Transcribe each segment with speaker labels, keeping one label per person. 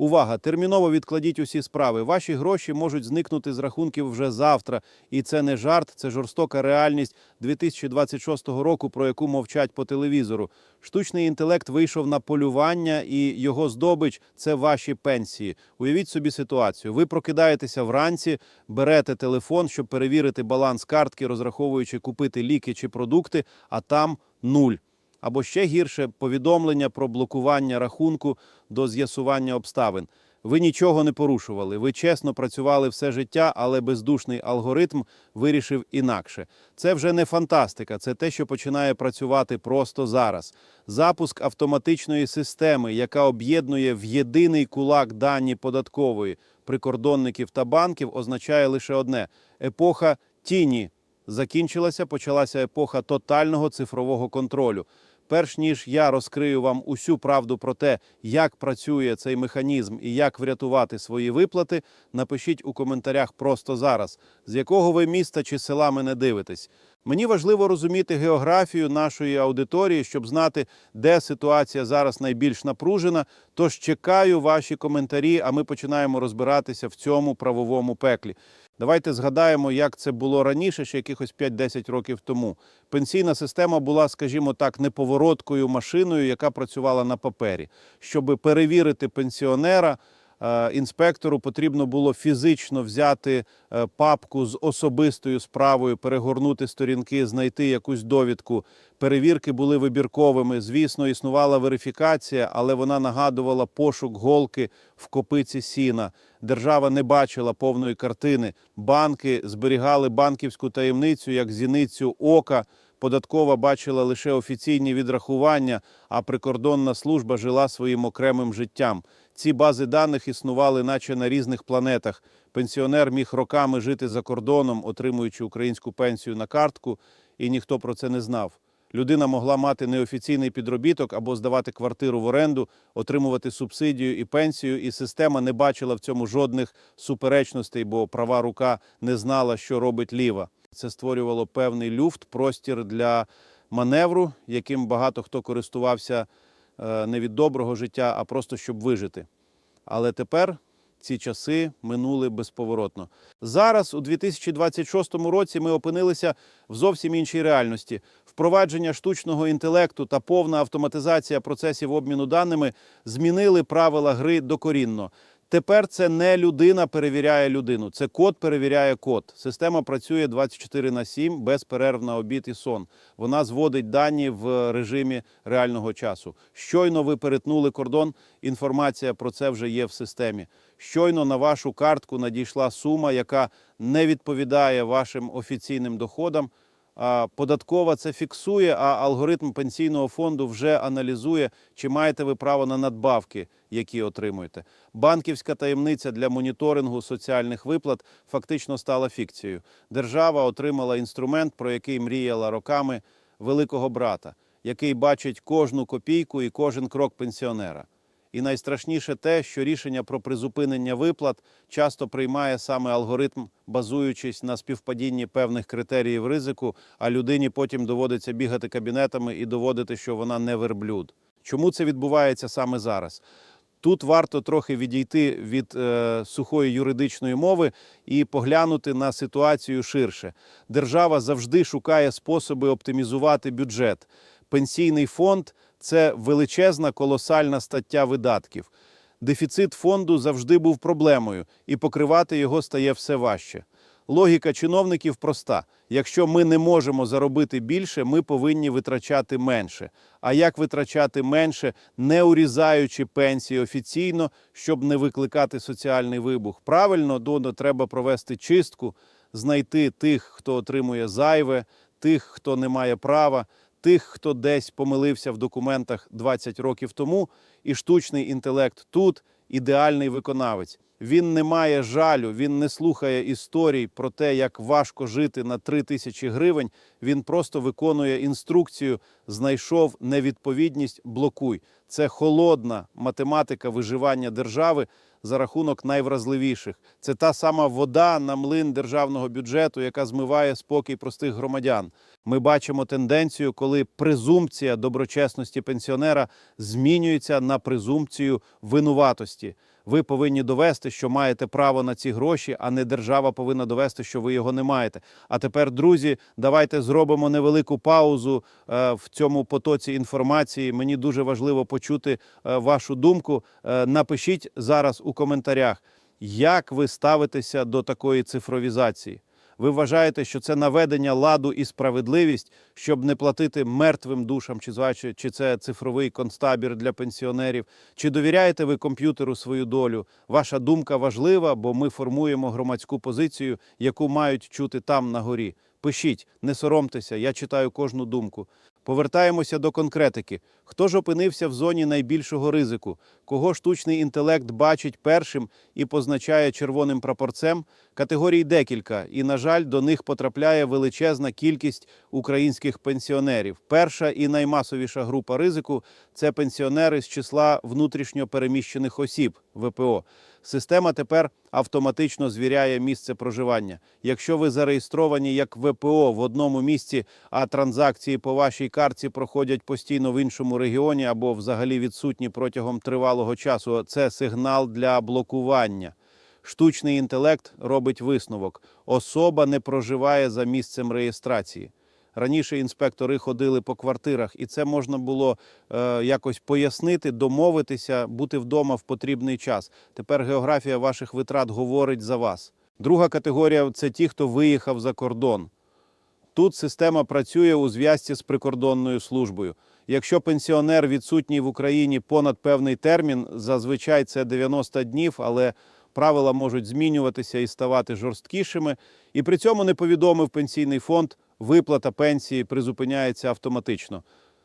Speaker 1: Увага! Терміново відкладіть усі справи. Ваші гроші можуть зникнути з рахунків вже завтра. І це не жарт, це жорстока реальність 2026 року, про яку мовчать по телевізору. Штучний інтелект вийшов на полювання, і його здобич це ваші пенсії. Уявіть собі ситуацію. Ви прокидаєтеся вранці, берете телефон, щоб перевірити баланс картки, розраховуючи купити ліки чи продукти, а там нуль. Або ще гірше повідомлення про блокування рахунку до з'ясування обставин. Ви нічого не порушували. Ви чесно працювали все життя, але бездушний алгоритм вирішив інакше. Це вже не фантастика, це те, що починає працювати просто зараз. Запуск автоматичної системи, яка об'єднує в єдиний кулак дані податкової прикордонників та банків, означає лише одне: епоха тіні закінчилася, почалася епоха тотального цифрового контролю. Перш ніж я розкрию вам усю правду про те, як працює цей механізм і як врятувати свої виплати, напишіть у коментарях просто зараз, з якого ви міста чи села мене дивитесь. Мені важливо розуміти географію нашої аудиторії, щоб знати, де ситуація зараз найбільш напружена. Тож чекаю ваші коментарі, а ми починаємо розбиратися в цьому правовому пеклі. Давайте згадаємо, як це було раніше, ще якихось 5-10 років тому. Пенсійна система була, скажімо так, неповороткою машиною, яка працювала на папері. Щоб перевірити пенсіонера, інспектору потрібно було фізично взяти е, папку з особистою справою, перегорнути сторінки, знайти якусь довідку. Перевірки були вибірковими. Звісно, існувала верифікація, але вона нагадувала пошук голки в копиці сіна. Держава не бачила повної картини. Банки зберігали банківську таємницю як зіницю ока. Податкова бачила лише офіційні відрахування, а прикордонна служба жила своїм окремим життям. Ці бази даних існували, наче на різних планетах. Пенсіонер міг роками жити за кордоном, отримуючи українську пенсію на картку, і ніхто про це не знав. Людина могла мати неофіційний підробіток або здавати квартиру в оренду, отримувати субсидію і пенсію, і система не бачила в цьому жодних суперечностей, бо права рука не знала, що робить ліва. Це створювало певний люфт, простір для маневру, яким багато хто користувався не від доброго життя, а просто щоб вижити. Але тепер ці часи минули безповоротно. Зараз, у 2026 році, ми опинилися в зовсім іншій реальності. Впровадження штучного інтелекту та повна автоматизація процесів обміну даними змінили правила гри докорінно. Тепер це не людина перевіряє людину, це код перевіряє код. Система працює 24 на 7 без перерв на обід і сон. Вона зводить дані в режимі реального часу. Щойно ви перетнули кордон, інформація про це вже є в системі. Щойно на вашу картку надійшла сума, яка не відповідає вашим офіційним доходам. Податкова це фіксує, а алгоритм пенсійного фонду вже аналізує, чи маєте ви право на надбавки, які отримуєте. Банківська таємниця для моніторингу соціальних виплат фактично стала фікцією. Держава отримала інструмент, про який мріяла роками великого брата, який бачить кожну копійку і кожен крок пенсіонера. І найстрашніше те, що рішення про призупинення виплат часто приймає саме алгоритм, базуючись на співпадінні певних критеріїв ризику, а людині потім доводиться бігати кабінетами і доводити, що вона не верблюд. Чому це відбувається саме зараз? Тут варто трохи відійти від е, сухої юридичної мови і поглянути на ситуацію ширше. Держава завжди шукає способи оптимізувати бюджет. Пенсійний фонд це величезна колосальна стаття видатків. Дефіцит фонду завжди був проблемою, і покривати його стає все важче. Логіка чиновників проста: якщо ми не можемо заробити більше, ми повинні витрачати менше. А як витрачати менше, не урізаючи пенсії офіційно, щоб не викликати соціальний вибух? Правильно, доно треба провести чистку, знайти тих, хто отримує зайве, тих, хто не має права, тих, хто десь помилився в документах 20 років тому, і штучний інтелект тут ідеальний виконавець. Він не має жалю, він не слухає історій про те, як важко жити на 3 тисячі гривень. Він просто виконує інструкцію, знайшов невідповідність, блокуй. Це холодна математика виживання держави за рахунок найвразливіших. Це та сама вода на млин державного бюджету, яка змиває спокій простих громадян. Ми бачимо тенденцію, коли презумпція доброчесності пенсіонера змінюється на презумпцію винуватості. Ви повинні довести, що маєте право на ці гроші, а не держава повинна довести, що ви його не маєте. А тепер, друзі, давайте зробимо невелику паузу е, в цьому потоці інформації. Мені дуже важливо почути е, вашу думку. Е, Напишіть зараз у коментарях, як ви ставитеся до такої цифровізації. Ви вважаєте, що це наведення ладу і справедливість, щоб не платити мертвим душам, чи це цифровий концтабір для пенсіонерів? Чи довіряєте ви комп'ютеру свою долю? Ваша думка важлива, бо ми формуємо громадську позицію, яку мають чути там на горі. Пишіть, не соромтеся, я читаю кожну думку. Повертаємося до конкретики. Хто ж опинився в зоні найбільшого ризику? Кого штучний інтелект бачить першим і позначає червоним прапорцем? Категорій декілька, і, на жаль, до них потрапляє величезна кількість українських пенсіонерів. Перша і наймасовіша група ризику це пенсіонери з числа внутрішньо переміщених осіб ВПО. Система тепер автоматично звіряє місце проживання. Якщо ви зареєстровані як ВПО в одному місці, а транзакції по вашій картці проходять постійно в іншому регіоні або взагалі відсутні протягом тривалого часу, це сигнал для блокування. Штучний інтелект робить висновок: особа не проживає за місцем реєстрації. Раніше інспектори ходили по квартирах, і це можна було е, якось пояснити, домовитися, бути вдома в потрібний час. Тепер географія ваших витрат говорить за вас. Друга категорія це ті, хто виїхав за кордон. Тут система працює у зв'язці з прикордонною службою. Якщо пенсіонер відсутній в Україні понад певний термін, зазвичай це 90 днів, але правила можуть змінюватися і ставати жорсткішими. І при цьому не повідомив пенсійний фонд, виплата пенсії призупиняється автоматично.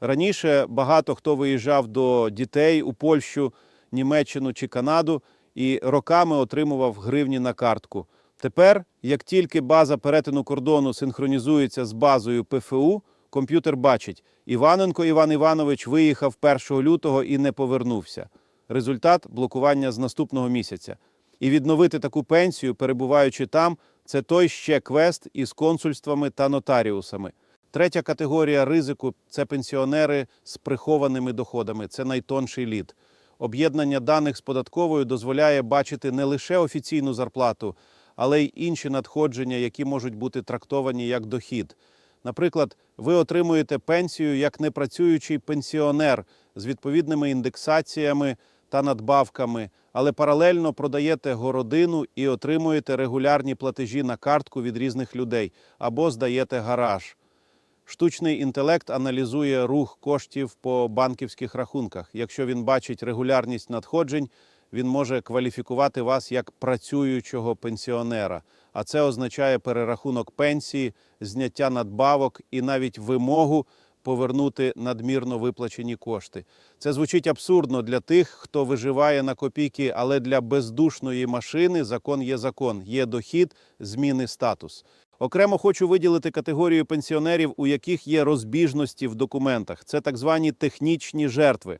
Speaker 1: Раніше багато хто виїжджав до дітей у Польщу, Німеччину чи Канаду і роками отримував гривні на картку. Тепер, як тільки база перетину кордону синхронізується з базою ПФУ, комп'ютер бачить, Іваненко Іван Іванович виїхав 1 лютого і не повернувся. Результат блокування з наступного місяця. І відновити таку пенсію, перебуваючи там, це той ще квест із консульствами та нотаріусами. Третя категорія ризику це пенсіонери з прихованими доходами. Це найтонший лід. Об'єднання даних з податковою дозволяє бачити не лише офіційну зарплату, але й інші надходження, які можуть бути трактовані як дохід. Наприклад, ви отримуєте пенсію як непрацюючий пенсіонер з відповідними індексаціями та надбавками, але паралельно продаєте городину і отримуєте регулярні платежі на картку від різних людей або здаєте гараж. Штучний інтелект аналізує рух коштів по банківських рахунках. Якщо він бачить регулярність надходжень, він може кваліфікувати вас як працюючого пенсіонера. А це означає перерахунок пенсії, зняття надбавок і навіть вимогу повернути надмірно виплачені кошти. Це звучить абсурдно для тих, хто виживає на копійки, але для бездушної машини закон є закон, є дохід, зміни статус. Окремо хочу виділити категорію пенсіонерів, у яких є розбіжності в документах. Це так звані технічні жертви.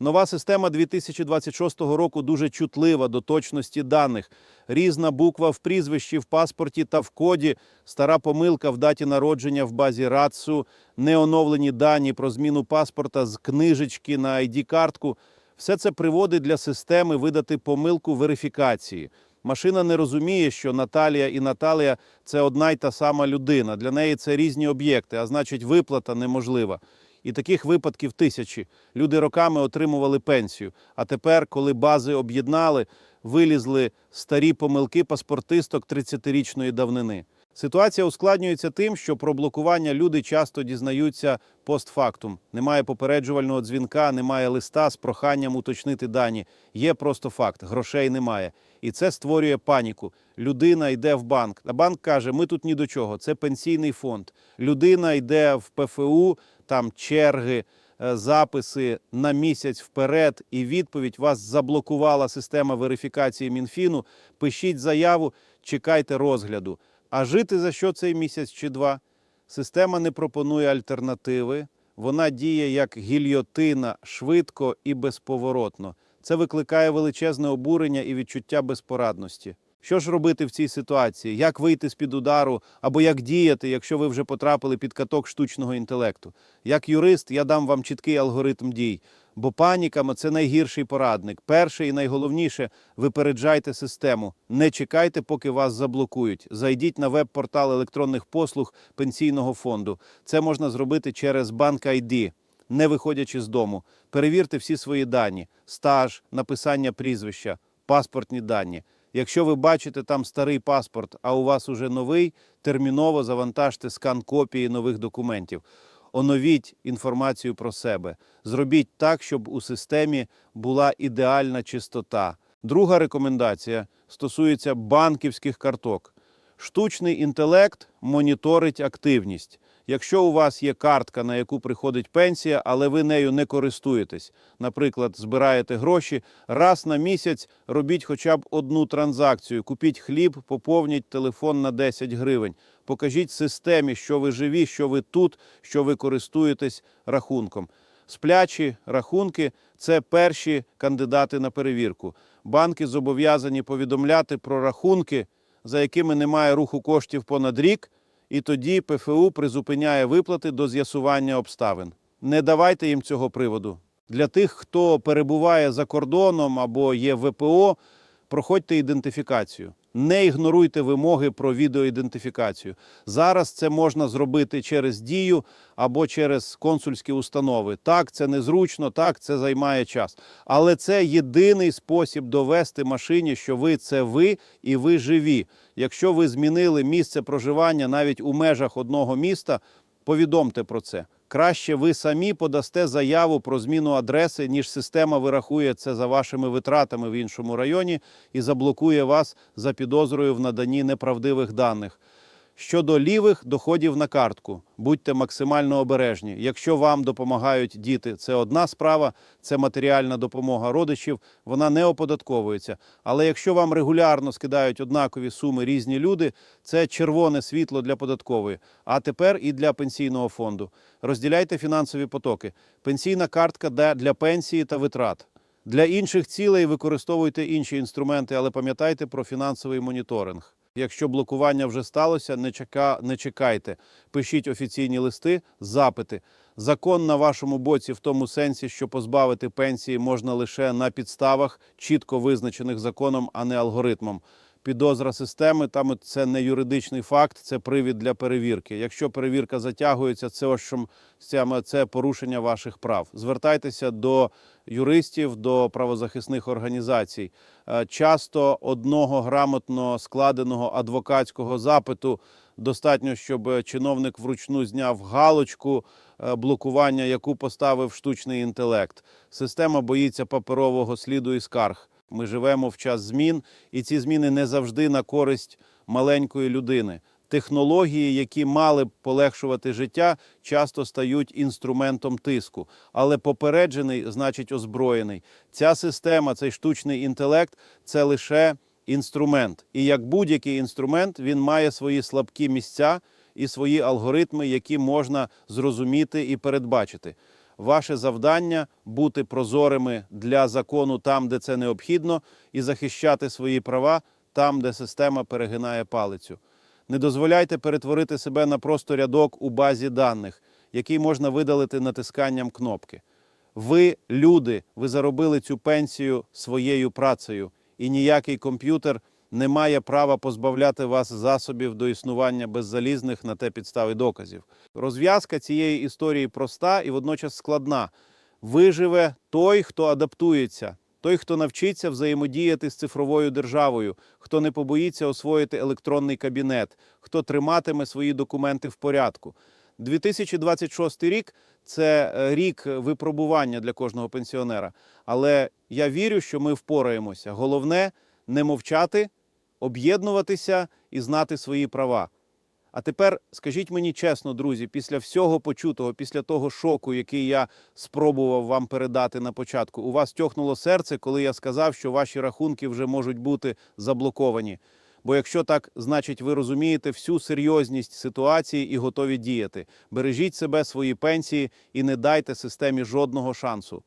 Speaker 1: Нова система 2026 року дуже чутлива до точності даних. Різна буква в прізвищі, в паспорті та в коді, стара помилка в даті народження в базі РАЦУ, неоновлені дані про зміну паспорта з книжечки на ID-картку. Все це приводить для системи видати помилку верифікації. Машина не розуміє, що Наталія і Наталія це одна й та сама людина. Для неї це різні об'єкти, а значить, виплата неможлива. І таких випадків тисячі. Люди роками отримували пенсію. А тепер, коли бази об'єднали, вилізли старі помилки паспортисток 30-річної давнини. Ситуація ускладнюється тим, що про блокування люди часто дізнаються постфактум. Немає попереджувального дзвінка, немає листа з проханням уточнити дані. Є просто факт: грошей немає. І це створює паніку. Людина йде в банк. А банк каже: ми тут ні до чого. Це пенсійний фонд. Людина йде в ПФУ, там черги, е, записи на місяць вперед, і відповідь вас заблокувала система верифікації Мінфіну. Пишіть заяву, чекайте розгляду. А жити за що цей місяць чи два? Система не пропонує альтернативи. Вона діє як гільйотина швидко і безповоротно. Це викликає величезне обурення і відчуття безпорадності. Що ж робити в цій ситуації? Як вийти з під удару або як діяти, якщо ви вже потрапили під каток штучного інтелекту? Як юрист, я дам вам чіткий алгоритм дій. Бо паніка це найгірший порадник. Перше і найголовніше випереджайте систему. Не чекайте, поки вас заблокують. Зайдіть на веб-портал електронних послуг пенсійного фонду. Це можна зробити через банк ID, не виходячи з дому. Перевірте всі свої дані: стаж, написання прізвища, паспортні дані. Якщо ви бачите там старий паспорт, а у вас уже новий, терміново завантажте скан копії нових документів. Оновіть інформацію про себе. Зробіть так, щоб у системі була ідеальна чистота. Друга рекомендація стосується банківських карток. Штучний інтелект моніторить активність. Якщо у вас є картка, на яку приходить пенсія, але ви нею не користуєтесь, наприклад, збираєте гроші, раз на місяць робіть хоча б одну транзакцію, купіть хліб, поповніть телефон на 10 гривень. Покажіть системі, що ви живі, що ви тут, що ви користуєтесь рахунком. Сплячі рахунки це перші кандидати на перевірку. Банки зобов'язані повідомляти про рахунки, за якими немає руху коштів понад рік, і тоді ПФУ призупиняє виплати до з'ясування обставин. Не давайте їм цього приводу. Для тих, хто перебуває за кордоном або є ВПО, проходьте ідентифікацію. Не ігноруйте вимоги про відеоідентифікацію. Зараз це можна зробити через дію або через консульські установи. Так, це незручно, так, це займає час. Але це єдиний спосіб довести машині, що ви це ви і ви живі. Якщо ви змінили місце проживання навіть у межах одного міста, повідомте про це. Краще ви самі подасте заяву про зміну адреси, ніж система вирахує це за вашими витратами в іншому районі і заблокує вас за підозрою в наданні неправдивих даних. Щодо лівих доходів на картку, будьте максимально обережні. Якщо вам допомагають діти, це одна справа, це матеріальна допомога родичів, вона не оподатковується. Але якщо вам регулярно скидають однакові суми різні люди, це червоне світло для податкової, а тепер і для пенсійного фонду. Розділяйте фінансові потоки. Пенсійна картка для пенсії та витрат. Для інших цілей використовуйте інші інструменти, але пам'ятайте про фінансовий моніторинг. Якщо блокування вже сталося, не, чека, не чекайте. Пишіть офіційні листи, запити. Закон на вашому боці в тому сенсі, що позбавити пенсії можна лише на підставах, чітко визначених законом, а не алгоритмом. Підозра системи там це не юридичний факт, це привід для перевірки. Якщо перевірка затягується, це що це порушення ваших прав. Звертайтеся до юристів, до правозахисних організацій. Е, Часто одного грамотно складеного адвокатського запиту достатньо, щоб чиновник вручну зняв галочку е, блокування, яку поставив штучний інтелект. Система боїться паперового сліду і скарг. Ми живемо в час змін, і ці зміни не завжди на користь маленької людини. Технології, які мали б полегшувати життя, часто стають інструментом тиску. Але попереджений значить озброєний. Ця система, цей штучний інтелект це лише інструмент. І як будь-який інструмент, він має свої слабкі місця і свої алгоритми, які можна зрозуміти і передбачити. Ваше завдання бути прозорими для закону там, де це необхідно, і захищати свої права там, де система перегинає палицю. Не дозволяйте перетворити себе на просто рядок у базі даних, який можна видалити натисканням кнопки. Ви люди, ви заробили цю пенсію своєю працею, і ніякий комп'ютер не має права позбавляти вас засобів до існування беззалізних на те підстави доказів. Розв'язка цієї історії проста і водночас складна. Виживе той, хто адаптується, той, хто навчиться взаємодіяти з цифровою державою, хто не побоїться освоїти електронний кабінет, хто триматиме свої документи в порядку. 2026 рік це е, рік випробування для кожного пенсіонера. Але я вірю, що ми впораємося. Головне не мовчати, об'єднуватися і знати свої права. А тепер скажіть мені чесно, друзі, після всього почутого, після того шоку, який я спробував вам передати на початку, у вас тьохнуло серце, коли я сказав, що ваші рахунки вже можуть бути заблоковані. Бо якщо так, значить ви розумієте всю серйозність ситуації і готові діяти. Бережіть себе, свої пенсії і не дайте системі жодного шансу.